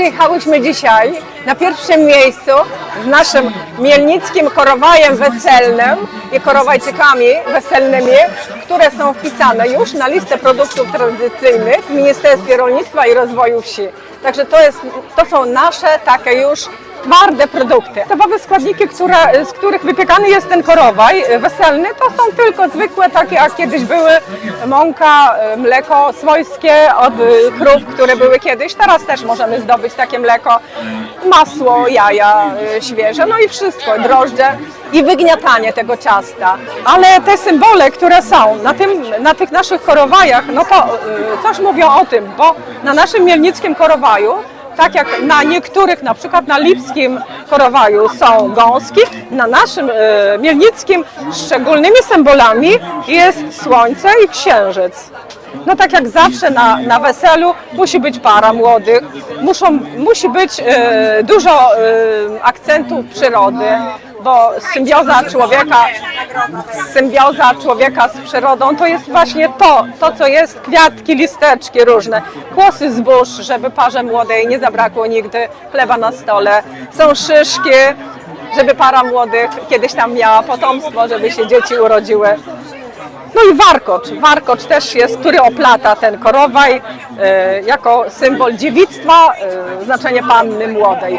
przyjechałyśmy dzisiaj na pierwszym miejscu z naszym mielnickim korowajem weselnym i korowajczykami weselnymi, które są wpisane już na listę produktów tradycyjnych w Ministerstwie Rolnictwa i Rozwoju Wsi. Także to, jest, to są nasze takie już twarde produkty. Podstawowe składniki, które, z których wypiekany jest ten korowaj e, weselny, to są tylko zwykłe, takie jak kiedyś były mąka, e, mleko swojskie od e, krów, które były kiedyś. Teraz też możemy zdobyć takie mleko, masło, jaja świeże, no i wszystko, drożdże i wygniatanie tego ciasta. Ale te symbole, które są na, tym, na tych naszych korowajach, no to coś mówią o tym, bo na naszym mielnickim korowaju tak jak na niektórych, na przykład na lipskim korowaju są gąski, na naszym e, mielnickim szczególnymi symbolami jest słońce i księżyc. No tak jak zawsze na, na weselu musi być para młodych, muszą, musi być e, dużo e, akcentów przyrody, bo symbioza człowieka, symbioza człowieka z przyrodą to jest właśnie to, to co jest, kwiatki, listeczki różne, kłosy zbóż, żeby parze młodej nie zabrakło nigdy chleba na stole, są szyszki, żeby para młodych kiedyś tam miała potomstwo, żeby się dzieci urodziły. No i warkocz. Warkocz też jest, który oplata ten korowaj e, jako symbol dziewictwa, e, znaczenie panny młodej.